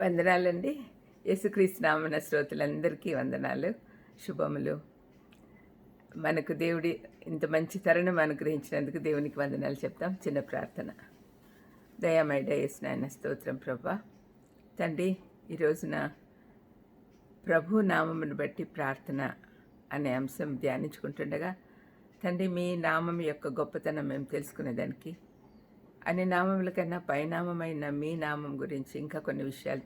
వందనాలండి. యేసుక్రీస్తునామన శ్రోతలందరికీ వందనాలు శుభములు. మనకు దేవుడి ఇంత మంచి తరుణం అనుగ్రహించినందుకు దేవునికి వందనాలు చెప్తాం. చిన్న ప్రార్థన. దయామైడ యేసునాయన స్తోత్రం ప్రభా. తండ్రి ఈరోజున ప్రభు నామమును బట్టి ప్రార్థన అనే అంశం ధ్యానించుకుంటుండగా తండ్రి మీ నామం యొక్క గొప్పతనం మేము తెలుసుకునేదానికి అనే నామముల కన్నా పైనామమైన మీ నామం గురించి ఇంకా కొన్ని విషయాలు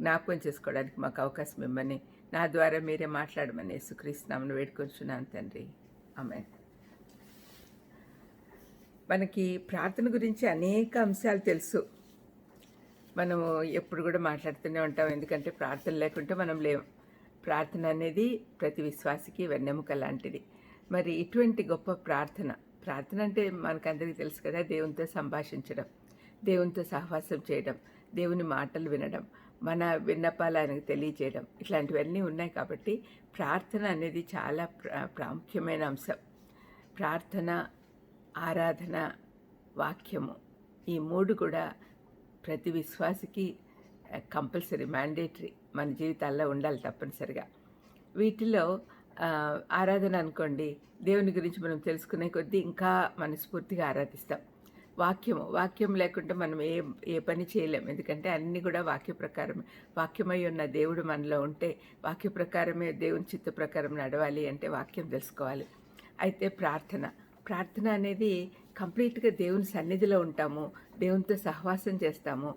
జ్ఞాపకం చేసుకోవడానికి మాకు అవకాశం ఇవ్వమని నా ద్వారా మీరే మాట్లాడమని యేసుక్రీస్తునామను వేడుకొంచున్నాను తండ్రి. ఆమె మనకి ప్రార్థన గురించి అనేక అంశాలు తెలుసు. మనము ఎప్పుడు కూడా మాట్లాడుతూనే ఉంటాం ఎందుకంటే ప్రార్థన లేకుంటే మనం లేం. ప్రార్థన అనేది ప్రతి విశ్వాసికి వెన్నెముక లాంటిది. మరి ఇటువంటి గొప్ప ప్రార్థన ప్రార్థన అంటే మనకందరికీ తెలుసు కదా దేవునితో సంభాషించడం దేవునితో సహవాసం చేయడం దేవుని మాటలు వినడం మన విన్నపాలు ఆయనకు తెలియజేయడం ఇట్లాంటివన్నీ ఉన్నాయి కాబట్టి ప్రార్థన అనేది చాలా ప్రా ప్రాముఖ్యమైన అంశం. ప్రార్థన ఆరాధన వాక్యము ఈ మూడు కూడా ప్రతి విశ్వాసికి కంపల్సరీ మ్యాండేటరీ మన జీవితాల్లో ఉండాలి తప్పనిసరిగా. వీటిలో ఆరాధన అనుకోండి దేవుని గురించి మనం తెలుసుకునే కొద్దీ ఇంకా మనస్ఫూర్తిగా ఆరాధిస్తాం. వాక్యము వాక్యం లేకుంటే మనం ఏ ఏ పని చేయలేం. ఎందుకంటే అన్నీ కూడా వాక్య ప్రకారమే. వాక్యమై ఉన్న దేవుడు మనలో ఉంటే వాక్య ప్రకారమే దేవుని చిత్త ప్రకారం నడవాలి అంటే వాక్యం తెలుసుకోవాలి. అయితే ప్రార్థన. ప్రార్థన అనేది కంప్లీట్గా దేవుని సన్నిధిలో ఉంటాము దేవునితో సహవాసం చేస్తాము.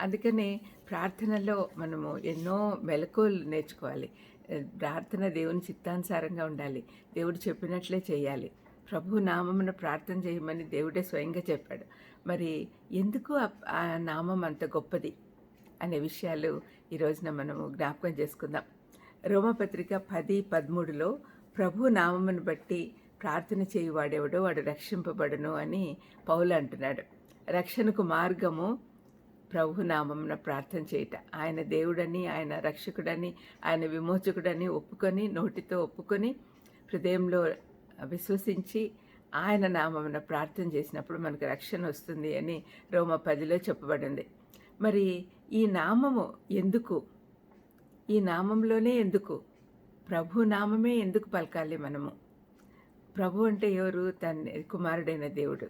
అందుకని ప్రార్థనలో మనము ఎన్నో మెలకువలు నేర్చుకోవాలి. ప్రార్థన దేవుని చిత్తానుసారంగా ఉండాలి. దేవుడు చెప్పినట్లే చేయాలి. ప్రభు నామమున ప్రార్థన చేయమని దేవుడే స్వయంగా చెప్పాడు. మరి ఎందుకు ఆ- నామం అంత గొప్పది అనే విషయాలు ఈ రోజున మనము జ్ఞాపకం చేసుకుందాం. రోమపత్రిక పది పదమూడులో ప్రభు నామమును బట్టి ప్రార్థన చేయువాడెవడో వాడు రక్షింపబడును అని పౌలు అంటున్నాడు. రక్షణకు మార్గము ప్రభు నామమున ప్రార్థన చేయట. ఆయన దేవుడని ఆయన రక్షకుడని ఆయన విమోచకుడని ఒప్పుకొని నోటితో ఒప్పుకొని హృదయంలో విశ్వసించి ఆయన నామమున ప్రార్థన చేసినప్పుడు మనకు రక్షణ వస్తుంది అని రోమ పదిలో చెప్పబడింది. మరి ఈ నామము ఎందుకు? ఈ నామంలోనే ఎందుకు? ప్రభు నామమే ఎందుకు పలకాలి మనము? ప్రభు అంటే ఎవరు? తన కుమారుడైన దేవుడు.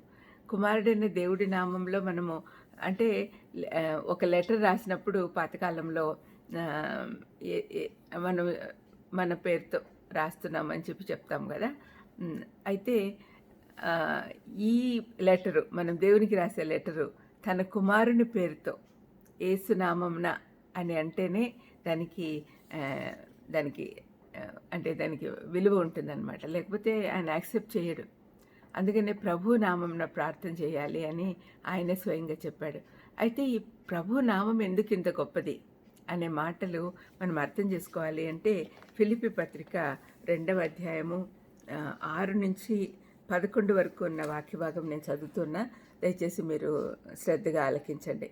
కుమారుడైన దేవుడి నామంలో మనము అంటే ఒక లెటర్ రాసినప్పుడు పాతకాలంలో మనం మన పేరుతో రాస్తున్నామని చెప్పి చెప్తాం కదా. అయితే ఈ లెటరు మనం దేవునికి రాసే లెటరు తన కుమారుని పేరుతో ఏసునామంన అని అంటేనే దానికి దానికి అంటే దానికి విలువ ఉంటుందన్నమాట. లేకపోతే ఆయన యాక్సెప్ట్ చేయడు. అందుకనే ప్రభు నామంన ప్రార్థన చేయాలి అని ఆయన స్వయంగా చెప్పాడు. అయితే ఈ ప్రభు నామం ఎందుకు ఇంత గొప్పది అనే మాటలు మనం అర్థం చేసుకోవాలి అంటే ఫిలిపి పత్రిక రెండవ అధ్యాయము ఆరు నుంచి పదకొండు వరకు ఉన్న వాక్య భాగం నేను చదువుతున్నా. దయచేసి మీరు శ్రద్ధగా ఆలకించండి.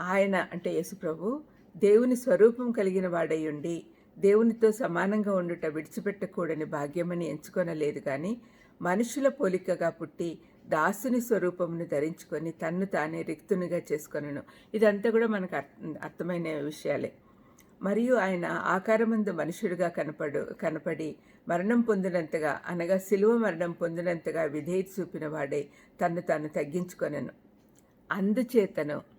ఆయన అంటే యేసుప్రభు దేవుని స్వరూపం కలిగిన వాడై ఉండి దేవునితో సమానంగా ఉండుట విడిచిపెట్టకూడని భాగ్యమని ఎంచుకొనలేదు కానీ మనుషుల పోలికగా పుట్టి దాసుని స్వరూపమును ధరించుకొని తన్ను తానే రిక్తునిగా చేసుకొనను. ఇదంతా కూడా మనకు అర్థమైన విషయాలే. మరియు ఆయన ఆకారమందు మనుషుడిగా కనపడు కనపడి మరణం పొందినంతగా అనగా శిలువ మరణం పొందినంతగా విధేయత చూపిన వాడే తన్ను తాను తగ్గించుకొనను. అందుచేతను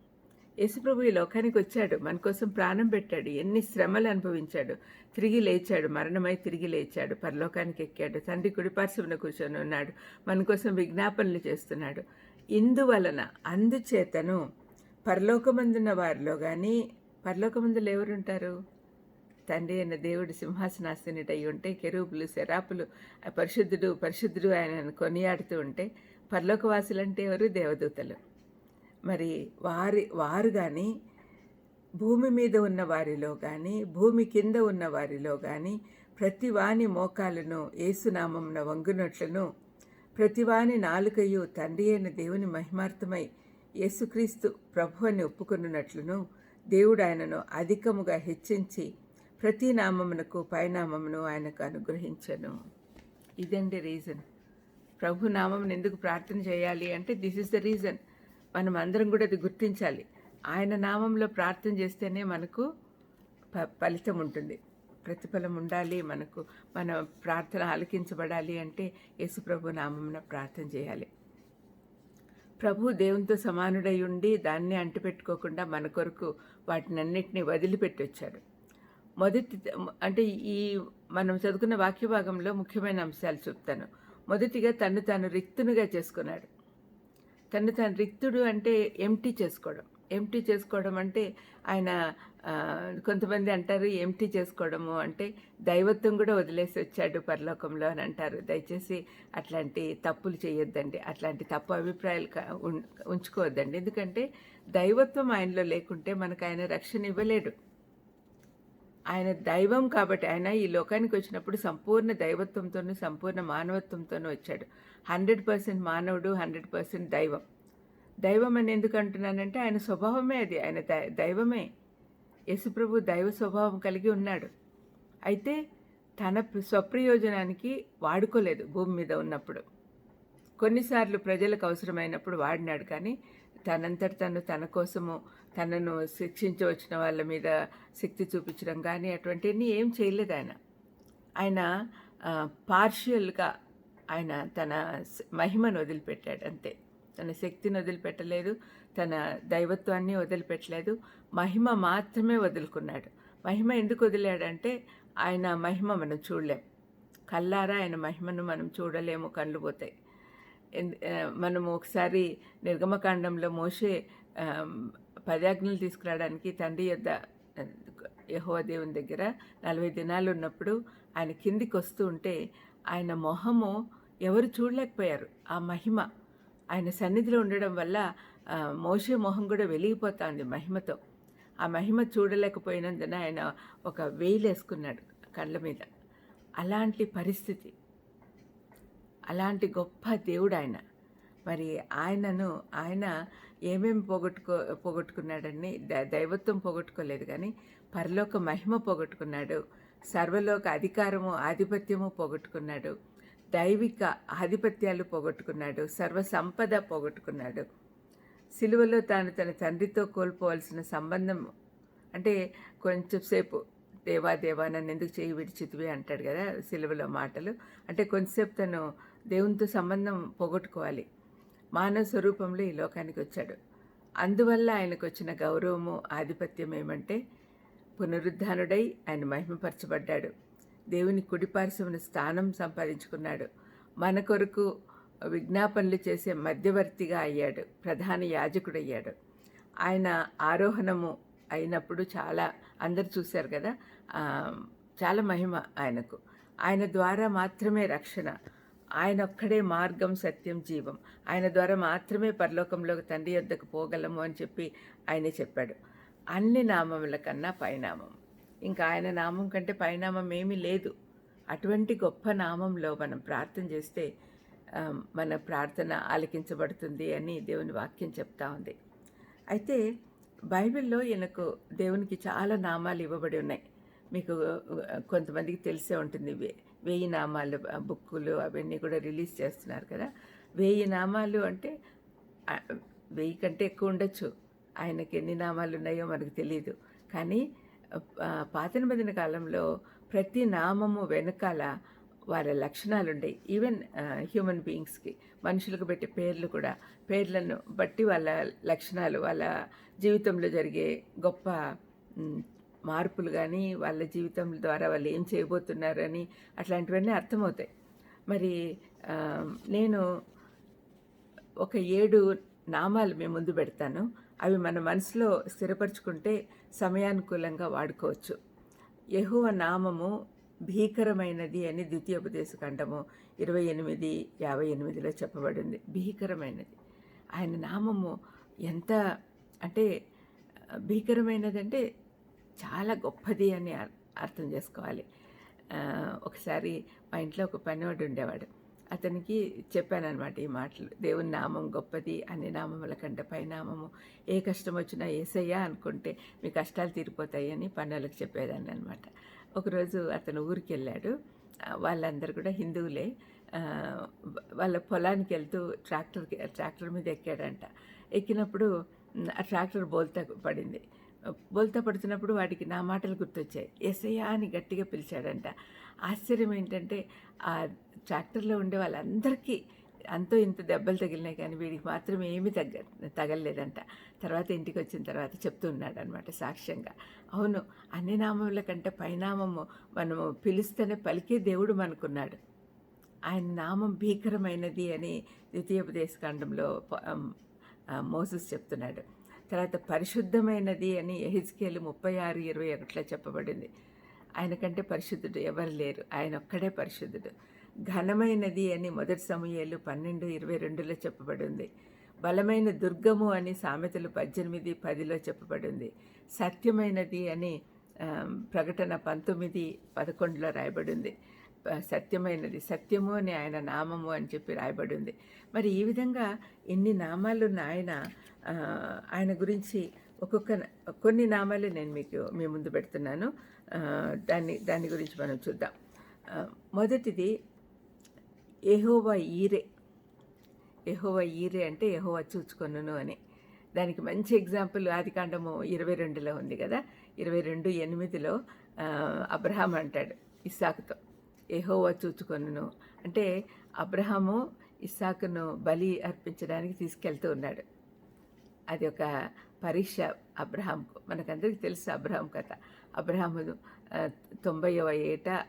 యేసుప్రభు ఈ లోకానికి వచ్చాడు మన కోసం ప్రాణం పెట్టాడు. ఎన్ని శ్రమలు అనుభవించాడు. తిరిగి లేచాడు. మరణమై తిరిగి లేచాడు. పరలోకానికి ఎక్కాడు తండ్రి కుడిపార్శ్వన కూర్చొని ఉన్నాడు. మన కోసం విజ్ఞాపనలు చేస్తున్నాడు. ఇందువలన అందుచేతను పరలోకమందున్న వారిలో కానీ పరలోకమందులు ఎవరుంటారు? తండ్రి అయిన దేవుడు సింహాసనాసనుడు అయి ఉంటే కెరూపులు శరాపులు ఆ పరిశుద్ధుడు పరిశుద్ధుడు ఆయన కొనియాడుతూ ఉంటే పరలోకవాసులంటే ఎవరు? దేవదూతలు. మరి వారి వారు కానీ భూమి మీద ఉన్న వారిలో కానీ భూమి కింద ఉన్న వారిలో కానీ ప్రతివాని మోకాలను ఏసునామమున వంగునట్లను ప్రతివాని నాలుకయు తండ్రి అయిన దేవుని మహిమార్థమై యేసుక్రీస్తు ప్రభు అని ఒప్పుకొనున్నట్లును దేవుడు ఆయనను అధికముగా హెచ్చించి ప్రతి నామమునకు పైనామమును ఆయనకు అనుగ్రహించను. ఇదండి రీజన్. ప్రభు నామం ఎందుకు ప్రార్థన చేయాలి అంటే దిస్ ఇస్ ద రీజన్. మనం అందరం కూడా అది గుర్తించాలి. ఆయన నామంలో ప్రార్థన చేస్తేనే మనకు ప ఫలితం ఉంటుంది. ప్రతిఫలం ఉండాలి మనకు. మన ప్రార్థన ఆలకించబడాలి అంటే యేసుప్రభు నామంన ప్రార్థన చేయాలి. ప్రభు దేవునితో సమానుడై ఉండి దాన్ని అంటిపెట్టుకోకుండా మన కొరకు వాటినన్నిటినీ వదిలిపెట్టి వచ్చాడు మొదటి అంటే ఈ మనం చదువుకున్న వాక్య భాగంలో ముఖ్యమైన అంశాలు చెప్తాను. మొదటిగా తను తాను రిక్తునిగా చేసుకున్నాడు. తను తన రిక్తుడు అంటే ఎంటీ చేసుకోవడం. ఎంటీ చేసుకోవడం అంటే ఆయన కొంతమంది అంటారు ఎంటీ చేసుకోవడము అంటే దైవత్వం కూడా వదిలేసి వచ్చాడు పరలోకంలో అని అంటారు. దయచేసి అట్లాంటి తప్పులు చేయొద్దండి. అట్లాంటి తప్పు అభిప్రాయాలు ఉంచుకోవద్దండి. ఎందుకంటే దైవత్వం ఆయనలో లేకుంటే మనకు ఆయన రక్షణ ఇవ్వలేడు. ఆయన దైవం కాబట్టి ఆయన ఈ లోకానికి వచ్చినప్పుడు సంపూర్ణ దైవత్వంతోనూ సంపూర్ణ మానవత్వంతోనూ వచ్చాడు. హండ్రెడ్ పర్సెంట్ మానవుడు హండ్రెడ్ పర్సెంట్ దైవం. దైవం అని ఎందుకు అంటున్నానంటే ఆయన స్వభావమే అది. ఆయన దై- దైవమే. యశుప్రభు దైవ స్వభావం కలిగి ఉన్నాడు. అయితే తన స్వప్రయోజనానికి వాడుకోలేదు భూమి మీద ఉన్నప్పుడు. కొన్నిసార్లు ప్రజలకు అవసరమైనప్పుడు వాడినాడు కానీ తనంతట తను తన కోసము తనను శిక్షించవచ్చిన వాళ్ళ మీద శక్తి చూపించడం కానీ అటువంటివన్నీ ఏం చేయలేదు ఆయన. ఆయన పార్షియల్గా ఆయన తన మహిమను వదిలిపెట్టాడు అంతే. తన శక్తిని వదిలిపెట్టలేదు తన దైవత్వాన్ని వదిలిపెట్టలేదు మహిమ మాత్రమే వదులుకున్నాడు. మహిమ ఎందుకు వదిలాడంటే ఆయన మహిమ మనం చూడలేం. కల్లారా ఆయన మహిమను మనం చూడలేము కళ్ళు పోతాయి. మనము ఒకసారి నిర్గమకాండంలో మోసే పదాజ్ఞలు తీసుకురావడానికి తండ్రి యొద్ద యహోవ దేవుని దగ్గర నలభై దినాలు ఉన్నప్పుడు ఆయన కిందికి వస్తూ ఉంటే ఆయన మొహము ఎవరు చూడలేకపోయారు. ఆ మహిమ ఆయన సన్నిధిలో ఉండడం వల్ల మోసే మోషే మొహం కూడా వెలిగిపోతుంది మహిమతో. ఆ మహిమ చూడలేకపోయినందున ఆయన ఒక వేలు వేసుకున్నాడు కళ్ళ మీద. అలాంటి పరిస్థితి. అలాంటి గొప్ప దేవుడు ఆయన మరి ఆయనను ఆయన ఏమేమి పోగొట్టుకో పోగొట్టుకున్నాడని ద- దైవత్వం పోగొట్టుకోలేదు కానీ పరలోక మహిమ పోగొట్టుకున్నాడు. సర్వలోక అధికారము ఆధిపత్యము పోగొట్టుకున్నాడు. దైవిక ఆధిపత్యాలు పోగొట్టుకున్నాడు. సర్వ సంపద పోగొట్టుకున్నాడు. సిలువలో తాను తన తండ్రితో కోల్పోవలసిన సంబంధం అంటే కొంచెం సేపు దేవా దేవా నన్ను ఎందుకు చేయి విడిచితివి అంటాడు కదా సిలువలో మాటలు. అంటే కొంచెంసేపు తను దేవునితో సంబంధం పోగొట్టుకోవాలి. మానవ స్వరూపంలో ఈ లోకానికి వచ్చాడు. అందువల్ల ఆయనకు వచ్చిన గౌరవము ఆధిపత్యం ఏమంటే పునరుద్ధానుడై ఆయన మహిమపరచబడ్డాడు. దేవుని కుడిపార్శ్వమున స్థానం సంపాదించుకున్నాడు. మన కొరకు విజ్ఞాపనలు చేసే మధ్యవర్తిగా అయ్యాడు. ప్రధాన యాజకుడయ్యాడు. ఆయన ఆరోహణము అయినప్పుడు చాలా అందరు చూశారు కదా చాలా మహిమ ఆయనకు. ఆయన ద్వారా మాత్రమే రక్షణ ఆయన ఒక్కడే మార్గం సత్యం జీవం. ఆయన ద్వారా మాత్రమే పరలోకంలోకి తండ్రి యొద్దకు పోగలము అని చెప్పి ఆయనే చెప్పాడు. అన్ని నామముల కన్నా పైనామం. ఇంకా ఆయన నామం కంటే పైనామం ఏమీ లేదు. అటువంటి గొప్ప నామంలో మనం ప్రార్థన చేస్తే మన ప్రార్థన ఆలకించబడుతుంది అని దేవుని వాక్యం చెప్తా ఉంది. అయితే బైబిల్లో ఈయనకు దేవునికి చాలా నామాలు ఇవ్వబడి ఉన్నాయి. మీకు కొంతమందికి తెలిసే ఉంటుంది వే- వెయ్యి నామాలు బుక్కులు అవన్నీ కూడా రిలీజ్ చేస్తున్నారు కదా. వెయ్యి నామాలు అంటే వెయ్యి కంటే ఎక్కువ ఉండొచ్చు. ఆయనకి ఎన్ని నామాలు ఉన్నాయో మనకు తెలియదు కానీ పాతనబదిన కాలంలో ప్రతి నామము వెనకాల వాళ్ళ లక్షణాలు ఉండేవి ఈవెన్ హ్యూమన్ బీయింగ్స్కి మనుషులకు పెట్టే పేర్లు కూడా పేర్లను బట్టి వాళ్ళ లక్షణాలు వాళ్ళ జీవితంలో జరిగే గొప్ప మార్పులు కానీ వాళ్ళ జీవితం ద్వారా వాళ్ళు ఏం చేయబోతున్నారని అట్లాంటివన్నీ అర్థమవుతాయి. మరి నేను ఒక ఏడు నామాలు మేము ముందు పెడతాను. అవి మన మనసులో స్థిరపరచుకుంటే సమయానుకూలంగా వాడుకోవచ్చు. యహువ నామము భీకరమైనది అని ద్వితీయోపదేశ ఖండము ఇరవై ఎనిమిది యాభై ఎనిమిదిలో చెప్పబడింది. భీకరమైనది. ఆయన నామము ఎంత అంటే భీకరమైనది అంటే చాలా గొప్పది అని అర్థం చేసుకోవాలి. ఒకసారి మా ఇంట్లో ఒక పనివాడు ఉండేవాడు. అతనికి చెప్పానన్నమాట ఈ మాటలు దేవుని నామం గొప్పది అన్ని నామముల కంటే పైనామము ఏ కష్టం వచ్చినా ఏసయ్యా అనుకుంటే మీ కష్టాలు తీరిపోతాయి అని పనులకు చెప్పేదాన్ని అనమాట ఒకరోజు అతను ఊరికి వెళ్ళాడు వాళ్ళందరూ కూడా హిందువులే. వాళ్ళ పొలానికి వెళ్తూ ట్రాక్టర్ ట్రాక్టర్ మీద ఎక్కాడంట. ఎక్కినప్పుడు ఆ ట్రాక్టర్ బోల్తా పడింది. బోల్తా పడుతున్నప్పుడు వాడికి నా మాటలు గుర్తొచ్చాయి. ఎస్ఐయా అని గట్టిగా పిలిచాడంట. ఆశ్చర్యం ఏంటంటే ఆ ట్రాక్టర్లో ఉండే వాళ్ళందరికీ అంతో ఇంత దెబ్బలు తగిలినాయి కానీ వీడికి మాత్రం ఏమీ తగ్గ తగలలేదంట. తర్వాత ఇంటికి వచ్చిన తర్వాత చెప్తూ ఉన్నాడు అనమాట సాక్ష్యంగా. అవును అన్ని నామముల కంటే పైనామము మనము పిలుస్తేనే పలికే దేవుడు మనకున్నాడు. ఆయన నామం భీకరమైనది అని ద్వితీయోపదేశకాండంలో ప- ఆ, చెప్తున్నాడు. తర్వాత పరిశుద్ధమైనది అని ఎహిజ్కేలు ముప్పై ఆరు ఇరవై ఒకటిలో చెప్పబడింది. ఆయన కంటే పరిశుద్ధుడు ఎవరు లేరు. ఆయన ఒక్కడే పరిశుద్ధుడు. ఘనమైనది అని మొదటి సమయాలు పన్నెండు ఇరవై రెండులో చెప్పబడింది. బలమైన దుర్గము అని సామెతలు పద్దెనిమిది పదిలో చెప్పబడింది. సత్యమైనది అని ప్రకటన పంతొమ్మిది పదకొండులో రాయబడింది. సత్యమైనది సత్యము అని ఆయన నామము అని చెప్పి రాయబడింది. మరి ఈ విధంగా ఎన్ని నామాలు ఉన్న ఆయన ఆయన గురించి ఒక్కొక్క కొన్ని నామాలు నేను మీకు మీ ముందు పెడుతున్నాను. దాన్ని దాని గురించి మనం చూద్దాం. మొదటిది ఎహోవా ఈరే. ఎహోవా ఈరే అంటే ఎహోవా చూచుకొనును అని. దానికి మంచి ఎగ్జాంపుల్ ఆదికాండము ఇరవై రెండులో ఉంది కదా? ఇరవై రెండు ఎనిమిదిలో అబ్రహాం అంటాడు ఇస్సాకుతో. ఎహోవా చూచుకొనును. అంటే అబ్రహాము ఇస్సాకును బలి అర్పించడానికి తీసుకెళ్తూ ఉన్నాడు. అది ఒక పరీక్ష అబ్రహాంకు మనకందరికీ తెలుసు అబ్రహాం కథ. అబ్రహాము తొంభైవ ఏట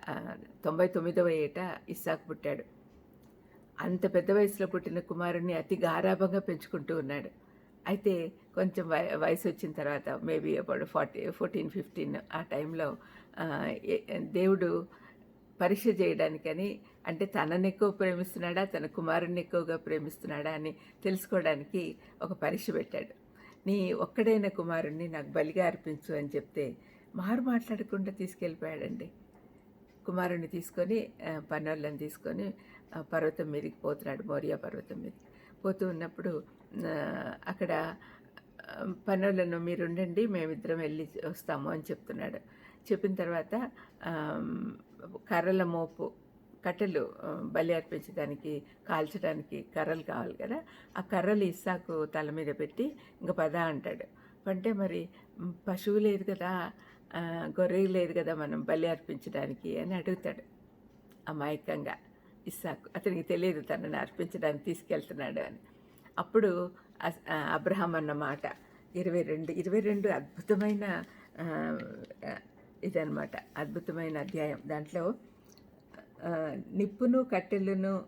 తొంభై తొమ్మిదవ ఏట ఇస్సాకు పుట్టాడు. అంత పెద్ద వయసులో పుట్టిన కుమారుణ్ణి అతి గారాభంగా పెంచుకుంటూ ఉన్నాడు. అయితే కొంచెం వయసు వచ్చిన తర్వాత మేబీ అప్పుడు ఫార్టీ ఫోర్టీన్ ఫిఫ్టీన్ ఆ టైంలో ఏ- దేవుడు పరీక్ష చేయడానికని అంటే తనని ఎక్కువ ప్రేమిస్తున్నాడా తన కుమారుణ్ణి ఎక్కువగా ప్రేమిస్తున్నాడా అని తెలుసుకోవడానికి ఒక పరీక్ష పెట్టాడు. నీ ఒక్కడైన కుమారుణ్ణి నాకు బలిగా అర్పించు అని చెప్తే మారు మాట్లాడకుండా తీసుకెళ్ళిపోయాడండి. కుమారుణ్ణి తీసుకొని పనోళ్ళని తీసుకొని పర్వతం మీదకి పోతున్నాడు మోరియా పర్వతం మీదకి. పోతూ ఉన్నప్పుడు అక్కడ పనులను పనోళ్ళను మీరు ఉండండి మేమిద్దరం వెళ్ళి వస్తాము అని చెప్తున్నాడు. చెప్పిన తర్వాత కర్రల మోపు కట్టెలు బలి అర్పించడానికి కాల్చడానికి కర్రలు కావాలి కదా. ఆ కర్రలు ఇస్సాకు తల మీద పెట్టి ఇంకా పద అంటాడు. అంటే మరి పశువు లేదు కదా గొర్రె లేదు కదా మనం బలి అర్పించడానికి అని అడుగుతాడు. అమాయకంగా ఇస్సాకు అతనికి తెలియదు తనని అర్పించడానికి తీసుకెళ్తున్నాడు అని. అప్పుడు అస్- ఆ, అబ్రహాం అన్న మాట ఇరవై రెండు ఇరవై రెండు అద్భుతమైన ఇది అనమాట అద్భుతమైన అధ్యాయం. దాంట్లో నిప్పును కట్టెలను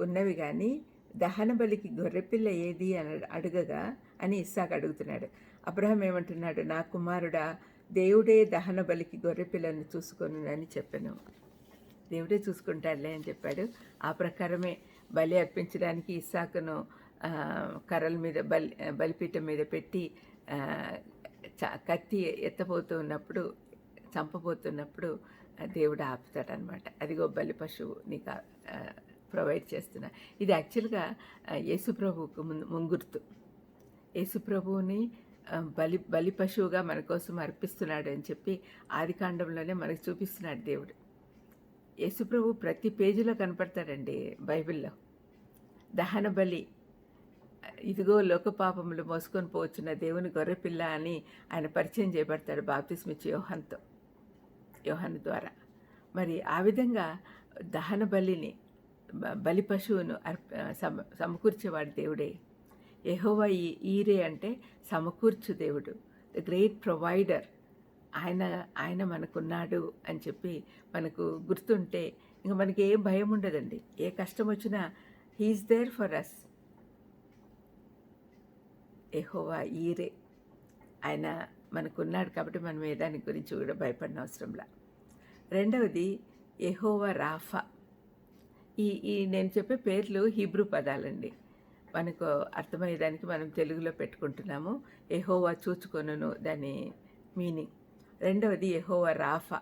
ఉన్నవి కానీ దహన బలికి గొర్రెపిల్ల ఏది అని అడగగా అని ఇస్సాక్ అడుగుతున్నాడు. అబ్రహం ఏమంటున్నాడు? నా కుమారుడా దేవుడే దహన బలికి గొర్రెపిల్లను చూసుకొని అని చెప్పాను. దేవుడే చూసుకుంటాడులే అని చెప్పాడు. ఆ ప్రకారమే బలి అర్పించడానికి ఇస్సాకును కర్రల మీద బలి బలిపీఠం మీద పెట్టి చ- కత్తి ఎత్తపోతూ ఉన్నప్పుడు చంపబోతున్నప్పుడు దేవుడు ఆపుతాడనమాట. అదిగో బలి పశువు నీకు ప్రొవైడ్ చేస్తున్నా. ఇది యాక్చువల్గా యేసుప్రభువుకు ముందు ముంగుర్తు. యేసుప్రభువుని బలి బలి పశువుగా మన కోసం అర్పిస్తున్నాడు అని చెప్పి ఆది కాండంలోనే మనకు చూపిస్తున్నాడు దేవుడు. యేసుప్రభు ప్రతి పేజీలో కనపడతాడండి బైబిల్లో. దహన బలి ఇదిగో లోక పాపములు మోసుకొని పోవచ్చున్న దేవుని గొర్రెపిల్ల అని ఆయన పరిచయం చేయబడతాడు బాప్తిస్మిచ్చి యోహంతో యోహాను ద్వారా. మరి ఆ విధంగా దహన బలిని బలి పశువును అర్ప సమ సమకూర్చేవాడు దేవుడే. ఎహోవా ఈ ఈరే అంటే సమకూర్చు దేవుడు. The great provider. ఆయన ఆయన మనకున్నాడు అని చెప్పి మనకు గుర్తుంటే ఇంక మనకి ఏ భయం ఉండదండి. ఏ కష్టం వచ్చినా he is there for us Jehovah Jireh. ఆయన మనకున్నాడు కాబట్టి మనం ఏ దాని గురించి కూడా భయపడిన అవసరంలా. రెండవది ఎహోవా రాఫా. ఈ ఈ నేను చెప్పే పేర్లు హీబ్రూ పదాలండి. మనకు అర్థమయ్యేదానికి మనం తెలుగులో పెట్టుకుంటున్నాము. ఎహోవా చూచుకొనును దాని మీనింగ్. రెండవది ఎహోవా రాఫా.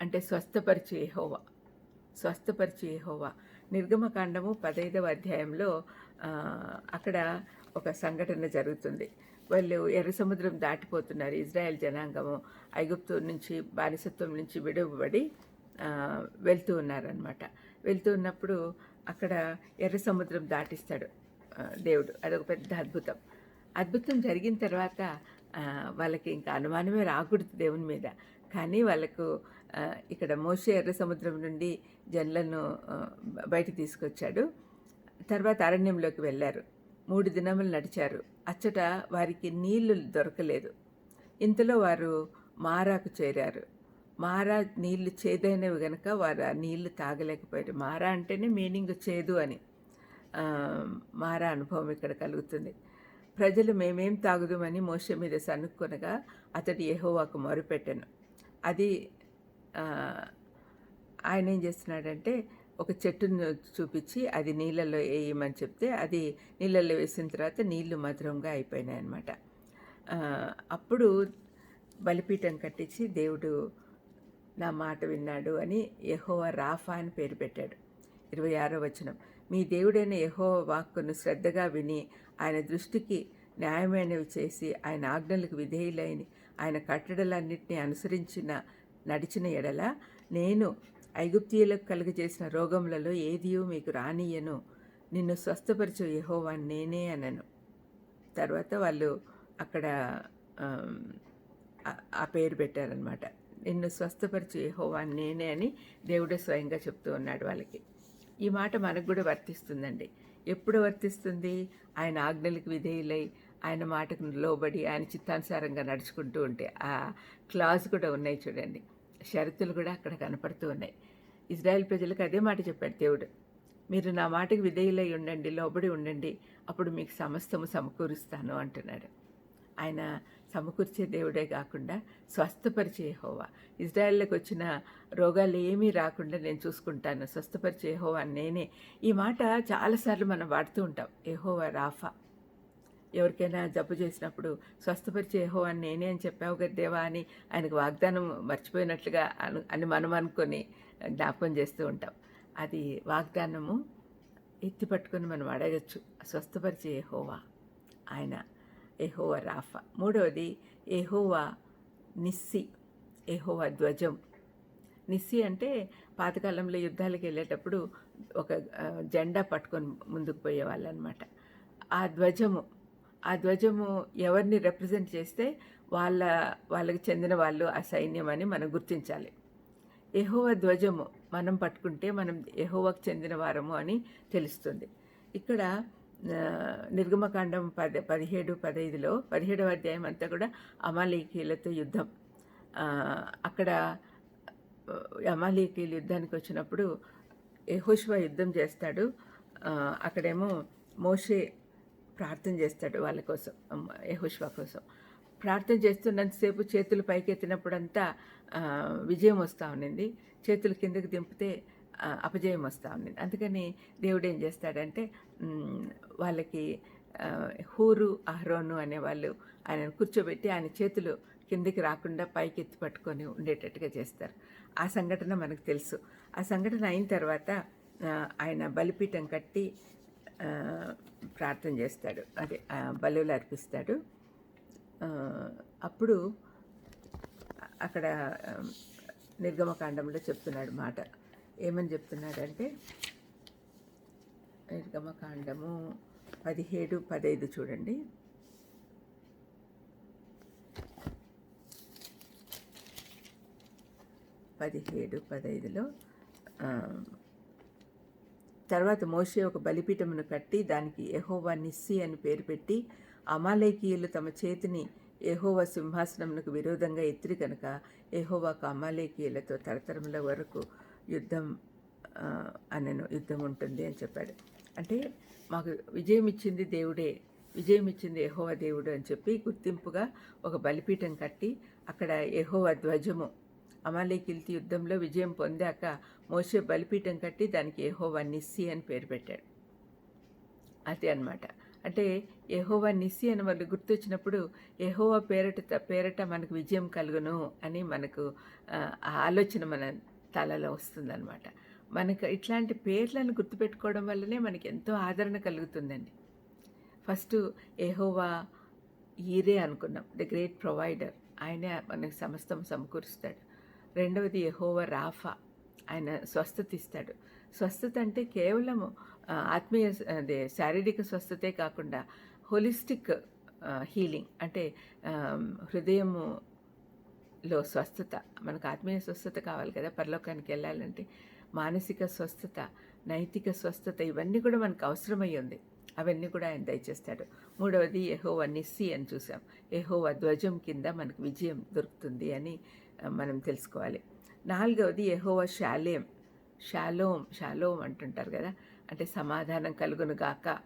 అంటే స్వస్థపరచు ఎహోవా స్వస్థపరచు ఎహోవా నిర్గమకాండము పదైదవ అధ్యాయంలో అక్కడ ఒక సంఘటన జరుగుతుంది. వాళ్ళు ఎర్ర సముద్రం దాటిపోతున్నారు. ఇజ్రాయెల్ జనాంగము ఐగుప్తు నుంచి బానిసత్వం నుంచి విడువబడి వెళ్తూ ఉన్నారనమాట వెళ్తూ ఉన్నప్పుడు అక్కడ ఎర్ర సముద్రం దాటిస్తాడు దేవుడు. అదొక పెద్ద అద్భుతం. అద్భుతం జరిగిన తర్వాత వాళ్ళకి ఇంకా అనుమానమే రాకూడదు దేవుని మీద. కానీ వాళ్ళకు ఇక్కడ మోషే ఎర్ర సముద్రం నుండి జన్లను బయట తీసుకొచ్చాడు. తర్వాత అరణ్యంలోకి వెళ్ళారు. మూడు దినములు నడిచారు. అచ్చట వారికి నీళ్ళు దొరకలేదు. ఇంతలో వారు మారాకు చేరారు. మారా నీళ్ళు చేదైనవి గనక వారు ఆ నీళ్ళు తాగలేకపోయారు. మారా అంటేనే మీనింగ్ చేదు అని. మారా అనుభవం ఇక్కడ కలుగుతుంది. ప్రజలు మేమేం తాగుదామని మోస మీద సనుక్కొనగా అతడు యెహోవాకు మొరుపెట్టాను. అది ఆయన ఏం చేస్తున్నాడంటే ఒక చెట్టును చూపించి అది నీళ్ళల్లో వేయమని చెప్తే అది నీళ్ళల్లో వేసిన తర్వాత నీళ్ళు మధురంగా అయిపోయినాయి అనమాట అప్పుడు బలిపీఠం కట్టించి దేవుడు నా మాట విన్నాడు అని యహోవ రాఫా అని పేరు పెట్టాడు. ఇరవై ఆరో వచనం. మీ దేవుడైన యహోవ వాక్కును శ్రద్ధగా విని ఆయన దృష్టికి న్యాయమైనవి చేసి ఆయన ఆజ్ఞలకు విధేయులైన ఆయన కట్టడలన్నింటినీ అనుసరించిన నడిచిన ఎడల నేను ఐగుప్తీయులకు కలుగజేసిన రోగములలో ఏదియూ మీకు రానియను నిన్ను స్వస్థపరచు యహోవా నేనే అనను. తర్వాత వాళ్ళు అక్కడ ఆ- పేరు పెట్టారనమాట నిన్ను స్వస్థపరిచి యహోవా నేనే అని దేవుడే స్వయంగా చెప్తూ ఉన్నాడు వాళ్ళకి. ఈ మాట మనకు కూడా వర్తిస్తుందండి. ఎప్పుడు వర్తిస్తుంది? ఆయన ఆజ్ఞలకు విధేయులై ఆయన మాటకు లోబడి ఆయన చిత్తానుసారంగా నడుచుకుంటూ ఉంటే ఆ క్లాజ్ కూడా ఉన్నాయి చూడండి. షరతులు కూడా అక్కడ కనపడుతూ ఉన్నాయి. ఇజ్రాయెల్ ప్రజలకు అదే మాట చెప్పాడు దేవుడు. మీరు నా మాటకు విధేయులై ఉండండి లోబడి ఉండండి అప్పుడు మీకు సమస్తము సమకూరుస్తాను అంటున్నాడు. ఆయన సమకూర్చే దేవుడే కాకుండా స్వస్థపరిచే హోవా ఇజ్రాయెల్లోకి వచ్చిన రోగాలు ఏమీ రాకుండా నేను చూసుకుంటాను. స్వస్థపరిచే హోవా నేనే. ఈ మాట చాలాసార్లు మనం వాడుతూ ఉంటాం. Jehovah Rapha. ఎవరికైనా జబ్బు చేసినప్పుడు స్వస్థపరిచే యెహోవా అని నేనే అని చెప్పావు కదా దేవా అని ఆయనకు వాగ్దానం మర్చిపోయినట్లుగా అను అని మనం అనుకొని జ్ఞాపకం చేస్తూ ఉంటాం. అది వాగ్దానము ఎత్తి పట్టుకొని మనం అడగచ్చు. స్వస్థపరిచే ఏహోవా ఆయన ఎహోవా రాఫా. మూడవది ఎహోవా నిస్సి ఎహోవా ధ్వజం. నిస్సి అంటే పాతకాలంలో యుద్ధాలకు వెళ్ళేటప్పుడు ఒక జెండా పట్టుకొని ముందుకు పోయేవాళ్ళు అనమాట ఆ ధ్వజము ఆ ధ్వజము ఎవరిని రిప్రజెంట్ చేస్తే వాళ్ళ వాళ్ళకి చెందిన వాళ్ళు ఆ సైన్యం అని మనం గుర్తించాలి. ఎహోవ ధ్వజము మనం పట్టుకుంటే మనం ఎహోవాకు చెందిన వారము అని తెలుస్తుంది. ఇక్కడ నిర్గమకాండం పది పదిహేడు పదహైదులో పదిహేడవ అధ్యాయం అంతా కూడా అమాలీకీలతో యుద్ధం. అక్కడ అమాలీకీలు యుద్ధానికి వచ్చినప్పుడు యహోశివ యుద్ధం చేస్తాడు. అక్కడేమో మోషే ప్రార్థన చేస్తాడు వాళ్ళ కోసం యహోష్వా కోసం. ప్రార్థన చేస్తున్నంతసేపు చేతులు పైకెత్తినప్పుడంతా విజయం వస్తూ ఉండింది చేతులు కిందకు దింపితే అపజయం వస్తూ ఉన్నింది. అందుకని దేవుడు ఏం చేస్తాడంటే వాళ్ళకి హూరు అహ్రోను అనే వాళ్ళు ఆయనను కూర్చోబెట్టి ఆయన చేతులు కిందికి రాకుండా పైకి ఎత్తి పట్టుకొని ఉండేటట్టుగా చేస్తారు. ఆ సంఘటన మనకు తెలుసు. ఆ సంఘటన అయిన తర్వాత ఆయన బలిపీఠం కట్టి ప్రార్థన చేస్తాడు. అదే బలులు అర్పిస్తాడు. అప్పుడు అక్కడ నిర్గమకాండంలో చెప్తున్నాడు మాట. ఏమని చెప్తున్నాడంటే నిర్గమకాండము పదిహేడు పదైదు చూడండి. పదిహేడు పదైదులో తర్వాత మోషే ఒక బలిపీఠమును కట్టి దానికి ఎహోవా నిస్సి అని పేరు పెట్టి అమాలేకీయులు తమ చేతిని ఎహోవా సింహాసనమునకు విరోధంగా ఎత్తిరి కనుక ఎహోవాకు అమాలేకీయులతో తరతరముల వరకు యుద్ధం అనను యుద్ధం ఉంటుంది అని చెప్పాడు. అంటే మాకు విజయం ఇచ్చింది దేవుడే విజయం ఇచ్చింది ఎహోవా దేవుడు అని చెప్పి గుర్తింపుగా ఒక బలిపీఠం కట్టి అక్కడ ఎహోవా ధ్వజము అమాలేకీలతో యుద్ధంలో విజయం పొందాక మోసే బలిపీఠం కట్టి దానికి ఎహోవా నిస్సి అని పేరు పెట్టాడు. అదే అనమాట అంటే యహోవా నిస్సి అని వాళ్ళు గుర్తొచ్చినప్పుడు యహోవా పేరట పేరట మనకు విజయం కలుగును అని మనకు ఆలోచన మన తలలో వస్తుందన్నమాట. మనకు ఇట్లాంటి పేర్లను గుర్తుపెట్టుకోవడం వల్లనే మనకి ఎంతో ఆదరణ కలుగుతుందండి. ఫస్ట్ ఎహోవా ఈరే అనుకున్నాం ద గ్రేట్ ప్రొవైడర్ ఆయనే మనకు సమస్తం సమకూరుస్తాడు. రెండవది ఎహోవా రాఫా ఆయన స్వస్థత ఇస్తాడు. స్వస్థత అంటే కేవలం ఆత్మీయ అదే శారీరక స్వస్థతే కాకుండా హోలిస్టిక్ హీలింగ్ అంటే హృదయము లో స్వస్థత మనకు ఆత్మీయ స్వస్థత కావాలి కదా పరలోకానికి వెళ్ళాలంటే. మానసిక స్వస్థత నైతిక స్వస్థత ఇవన్నీ కూడా మనకు అవసరమై ఉంది. అవన్నీ కూడా ఆయన దయచేస్తాడు. మూడవది ఎహోవ నిస్సి అని చూసాం. ఎహోవ ధ్వజం కింద మనకు విజయం దొరుకుతుంది అని మనం తెలుసుకోవాలి. నాలుగవది ఎహోవ శాలేం షాలోం షాలోం అంటుంటారు కదా. అంటే సమాధానం కలుగును గాక.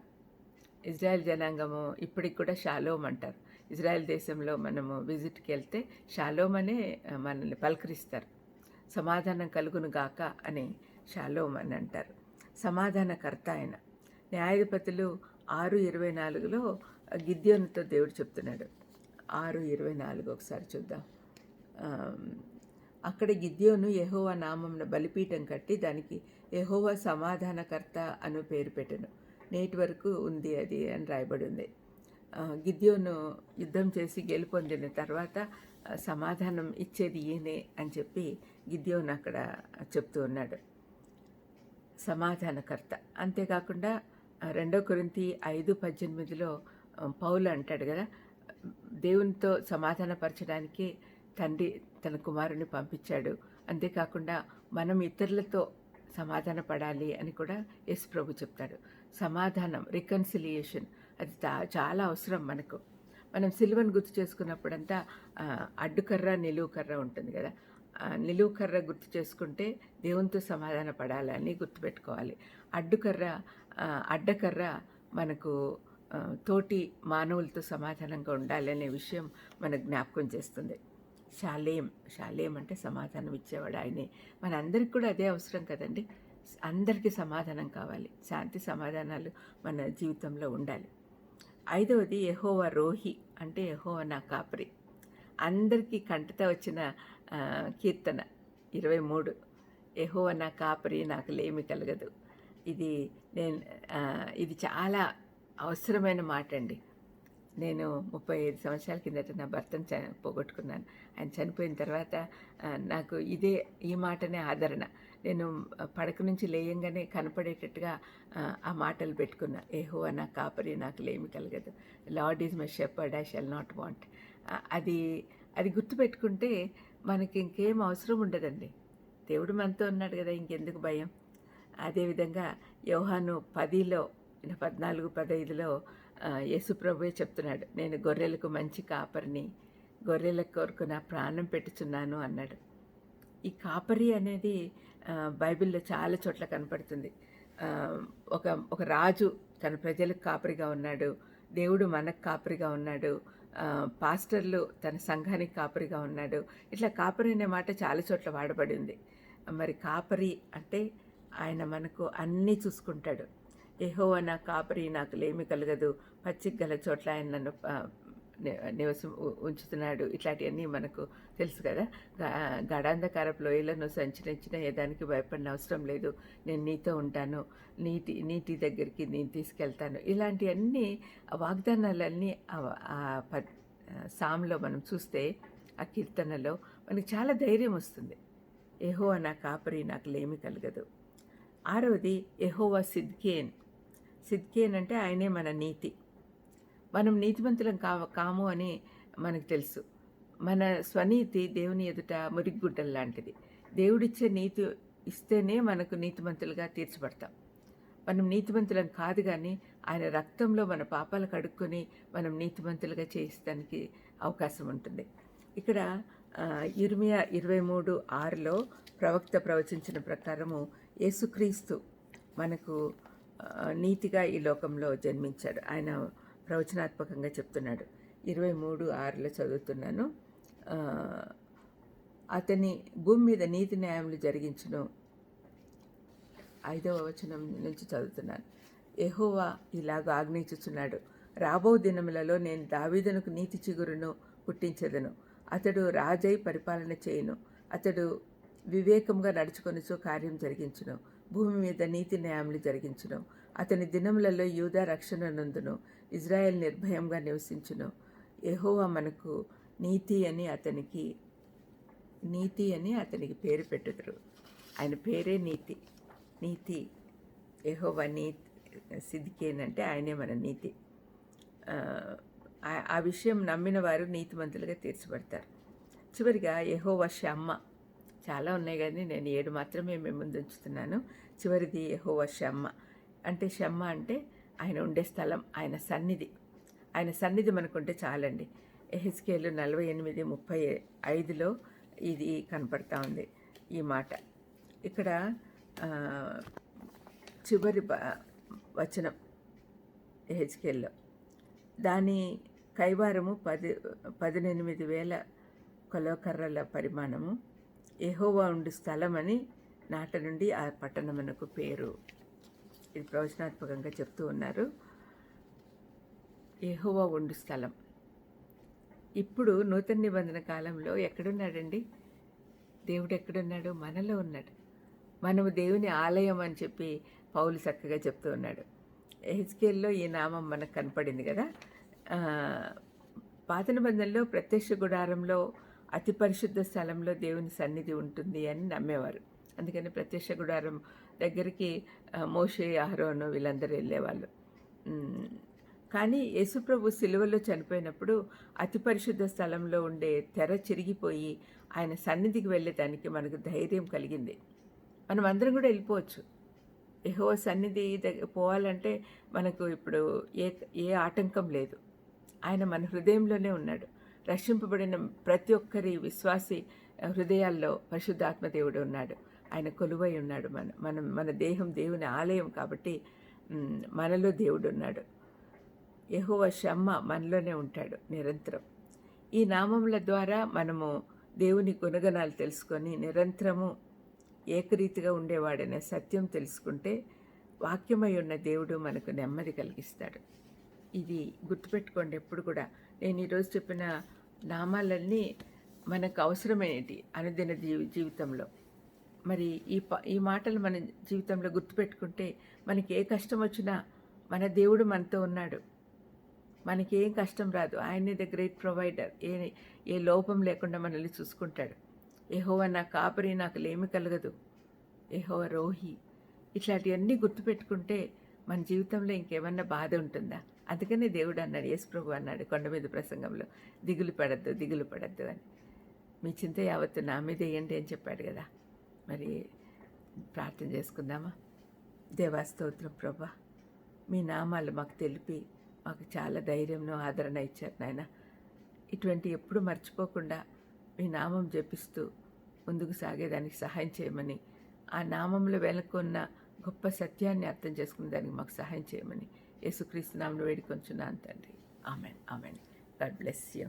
ఇజ్రాయెల్ జనాంగము ఇప్పటికి కూడా షాలోమ్ అంటారు. ఇజ్రాయెల్ దేశంలో మనము విజిట్కి వెళ్తే షాలోమ్ అనే మనల్ని పలకరిస్తారు. సమాధానం కలుగును గాక అని షాలోమ్ అని అంటారు. సమాధానకర్త ఆయన. న్యాయాధిపతులు ఆరు ఇరవై నాలుగులో గిద్యోనుతో దేవుడు చెప్తున్నాడు. ఆరు ఇరవై నాలుగు ఒకసారి చూద్దాం. అక్కడ గిద్యోను యహోవా నామంన బలిపీఠం కట్టి దానికి యెహోవా సమాధానకర్త అను పేరు పెట్టెను. నేటి వరకు ఉంది అది అని రాయబడి ఉంది గిద్యోను యుద్ధం చేసి గెలుపొందిన తర్వాత సమాధానం ఇచ్చేది ఈయనే అని చెప్పి గిద్యోన్ అక్కడ చెప్తూ ఉన్నాడు. సమాధానకర్త. అంతేకాకుండా రెండో కొరింతి ఐదు పద్దెనిమిదిలో పౌలు అంటాడు కదా దేవునితో సమాధానపరచడానికి తండ్రి తన కుమారుని పంపించాడు. అంతేకాకుండా మనం ఇతరులతో సమాధాన పడాలి అని కూడా యశ్ ప్రభు చెప్తాడు. సమాధానం రికన్సిలియేషన్ అది చాలా అవసరం మనకు. మనం సిల్వను గుర్తు చేసుకున్నప్పుడంతా అడ్డుకర్ర నిలువుకర్ర ఉంటుంది కదా. నిలువుకర్ర నిలువు కర్ర గుర్తు చేసుకుంటే దేవునితో సమాధాన పడాలని గుర్తుపెట్టుకోవాలి. అడ్డుకర్ర అడ్డకర్ర మనకు తోటి మానవులతో సమాధానంగా ఉండాలనే విషయం మనకు జ్ఞాపకం చేస్తుంది. శాలేం శాలేం అంటే సమాధానం ఇచ్చేవాడు ఆయనే. మనందరికి కూడా అదే అవసరం కదండి. అందరికీ సమాధానం కావాలి. శాంతి సమాధానాలు మన జీవితంలో ఉండాలి. ఐదవది యెహోవా రోహి అంటే యెహోవా నా కాపరి. అందరికీ కంటత వచ్చిన కీర్తన ఇరవై మూడు. యెహోవా నా కాపరి నాకు లేమి కలగదు. ఇది నేను ఇది చాలా అవసరమైన మాట అండి నేను ముప్పై ఐదు సంవత్సరాల కిందట నా భర్తను చ పోగొట్టుకున్నాను. ఆయన చనిపోయిన తర్వాత నాకు ఇదే ఈ మాటనే ఆదరణ. నేను పడక నుంచి లేయంగానే కనపడేటట్టుగా ఆ, ఆ మాటలు పెట్టుకున్నా. ఏహో నా కాపరి నాకు లేమి కలగదు. Lord is my shepherd I shall not want. అది అది గుర్తుపెట్టుకుంటే మనకి ఇంకేం అవసరం ఉండదండి. దేవుడు మనతో ఉన్నాడు కదా ఇంకెందుకు భయం? అదేవిధంగా యోహాను పదిలో పద్నాలుగు పదైదులో యేసుప్రభువే చెప్తున్నాడు నేను గొర్రెలకు మంచి కాపరిని గొర్రెల కొరకు నా ప్రాణం పెట్టుచున్నాను అన్నాడు. ఈ కాపరి అనేది బైబిల్లో చాలా చోట్ల కనపడుతుంది. ఒక ఒక రాజు తన ప్రజలకు కాపరిగా ఉన్నాడు దేవుడు మనకు కాపరిగా ఉన్నాడు పాస్టర్లు తన సంఘానికి కాపరిగా ఉన్నాడు ఇట్లా కాపరి అనే మాట చాలా చోట్ల వాడబడి ఉంది. మరి కాపరి అంటే ఆయన మనకు అన్నీ చూసుకుంటాడు. ఏహోవా నా కాపరి నాకు లేమి కలగదు. పచ్చిక గల చోట్ల ఆయన నన్ను నివసం ఉ- ఉంచుతున్నాడు. ఇట్లాంటివన్నీ మనకు తెలుసు కదా. గడాంధకారపు గాఢాంధకారపు లోయలను సంచరించిన ఏదానికి భయపడిన అవసరం లేదు. నేను నీతో ఉంటాను. నీటి నీటి దగ్గరికి నేను తీసుకెళ్తాను. ఇలాంటివన్నీ వాగ్దానాలన్నీ ఆ- సామ్లో మనం చూస్తే ఆ కీర్తనలో మనకి చాలా ధైర్యం వస్తుంది. ఎహోవా నా కాపరి నాకు లేమి కలగదు. ఆరవది ఎహోవా సిద్కేన్ సిద్కేన్ అంటే ఆయనే మన నీతి. మనం నీతిమంతులం కా కాము అని మనకు తెలుసు. మన స్వనీతి దేవుని ఎదుట మురిగ్గుడ్డల లాంటిది. దేవుడిచ్చే నీతి ఇస్తేనే మనకు నీతిమంతులుగా తీర్చబడతాం. మనం నీతిమంతులం కాదు కానీ ఆయన రక్తంలో మన పాపాలు కడుక్కొని మనం నీతిమంతులుగా చేయించడానికి అవకాశం ఉంటుంది. ఇక్కడ ఇరుమియా ఇర్మియా ఇరవై మూడు ఆరులో ప్రవక్త ప్రవచించిన ప్రకారము యేసుక్రీస్తు మనకు నీతిగా ఈ లోకంలో జన్మించాడు. ఆయన ప్రవచనాత్మకంగా చెప్తున్నాడు. ఇరవై మూడు ఆరులో చదువుతున్నాను. అతని భూమి మీద నీతి న్యాయములు జరిగించును. ఐదవ వచనం నుంచి చదువుతున్నాను. ఎహోవా ఇలాగ ఆజ్ఞయించుచున్నాడు రాబో దినములలో నేను దావీదునకు నీతి చిగురును పుట్టించెదను. అతడు రాజై పరిపాలన చేయును. అతడు వివేకంగా నడుచుకొనిచో కార్యం జరిగించును. భూమి మీద నీతి న్యాయములు జరిగించును. అతని దినములలో యూదా రక్షణ నందును ఇజ్రాయెల్ నిర్భయంగా నివసించును. ఎహోవా మనకు నీతి అని అతనికి నీతి అని అతనికి పేరు పెట్టుదురు. ఆయన పేరే నీతి. నీతి. ఎహోవా నీతి సిద్ధికేన్ అంటే ఆయనే మన నీతి. ఆ, ఆ- విషయం నమ్మిన వారు నీతిమంతులుగా తీర్చబడతారు చివరిగా ఎహోవా షమ్మ చాలా ఉన్నాయి కానీ నేను ఏడు మాత్రమే మేము ముందు ఉంచుతున్నాను. చివరిది యహోవ షమ్మ. అంటే షమ్మ అంటే ఆయన ఉండే స్థలం ఆయన సన్నిధి. ఆయన సన్నిధి మనకుంటే చాలండి. ఎహెచ్కేలు నలభై ఎనిమిది ముప్పై ఐదులో ఇది కనపడతా ఉంది ఈ మాట. ఇక్కడ చివరి బ- వచనం ఎహెచ్కేల్లో దాని కైవారము పది పదినెనిమిది వేల కొలకర్రల పరిమాణము. ఎహోవా ఉండు స్థలమని నాట నుండి ఆ పట్టణమునకు పేరు. ఇది ప్రవచనాత్మకంగా చెప్తూ ఉన్నారు. ఎహోవా ఉండు స్థలం. ఇప్పుడు నూతన నిబంధన కాలంలో ఎక్కడున్నాడండి? దేవుడు ఎక్కడున్నాడు? మనలో ఉన్నాడు. మనము దేవుని ఆలయం అని చెప్పి పౌలు చక్కగా చెప్తూ ఉన్నాడు. హెచ్కేల్లో ఈ నామం మనకు కనపడింది కదా? పాత నిబంధనలో ప్రత్యక్ష గుడారంలో అతి పరిశుద్ధ స్థలంలో దేవుని సన్నిధి ఉంటుంది అని నమ్మేవారు. అందుకని ప్రత్యక్ష గుడారం దగ్గరికి మోషే అహరోను వీళ్ళందరూ వెళ్ళేవాళ్ళు. కానీ యేసుప్రభు సిలువలో చనిపోయినప్పుడు అతి పరిశుద్ధ స్థలంలో ఉండే తెర చిరిగిపోయి ఆయన సన్నిధికి వెళ్ళేదానికి మనకు ధైర్యం కలిగింది. మనం అందరం కూడా వెళ్ళిపోవచ్చు. ఎహో సన్నిధి దగ్గర పోవాలంటే మనకు ఇప్పుడు ఏ ఏ ఆటంకం లేదు. ఆయన మన హృదయంలోనే ఉన్నాడు. రక్షింపబడిన ప్రతి ఒక్కరి విశ్వాసి హృదయాల్లో పరిశుద్ధాత్మ దేవుడు ఉన్నాడు. ఆయన కొలువై ఉన్నాడు. మన మనం మన దేహం దేవుని ఆలయం కాబట్టి మనలో దేవుడు ఉన్నాడు. యహోవ షమ్మ మనలోనే ఉంటాడు నిరంతరం. ఈ నామముల ద్వారా మనము దేవుని గుణగణాలు తెలుసుకొని నిరంతరము ఏకరీతిగా ఉండేవాడనే సత్యం తెలుసుకుంటే వాక్యమై ఉన్న దేవుడు మనకు నెమ్మది కలిగిస్తాడు. ఇది గుర్తుపెట్టుకోండి ఎప్పుడు కూడా. నేను ఈరోజు చెప్పిన నామాలన్నీ మనకు అవసరమైనటి అనుదిన జీవి జీవితంలో. మరి ఈ ఈ మాటలు మన జీవితంలో గుర్తుపెట్టుకుంటే మనకి ఏ కష్టం వచ్చినా మన దేవుడు మనతో ఉన్నాడు. మనకి ఏం కష్టం రాదు. ఆయనే ద గ్రేట్ ప్రొవైడర్. ఏ ఏ లోపం లేకుండా మనల్ని చూసుకుంటాడు. ఏహోవ నా కాపరి నాకు లేమి కలగదు. ఏహోవ రోహి. ఇట్లాంటివన్నీ గుర్తుపెట్టుకుంటే మన జీవితంలో ఇంకేమన్నా బాధ ఉంటుందా? అందుకనే దేవుడు అన్నాడు యేసు ప్రభు అన్నాడు కొండ మీద ప్రసంగంలో దిగులు పడద్దు దిగులు పడద్దు అని. మీ చింత యావత్తు నా మీద వేయండి అని చెప్పాడు కదా. మరి ప్రార్థన చేసుకుందామా? దేవాస్తోత్రం ప్రభా. మీ నామాలు మాకు తెలిపి మాకు చాలా ధైర్యంను ఆదరణ ఇచ్చారు నాయన. ఇటువంటి ఎప్పుడు మర్చిపోకుండా మీ నామం జపిస్తూ ముందుకు సాగేదానికి సహాయం చేయమని ఆ నామంలో వెనుకున్న గొప్ప సత్యాన్ని అర్థం చేసుకునే దానికి మాకు సహాయం చేయమని యేసుక్రీస్తు నామను వేడుకొంచున్నాను తండ్రి. Amen. Amen. God bless you.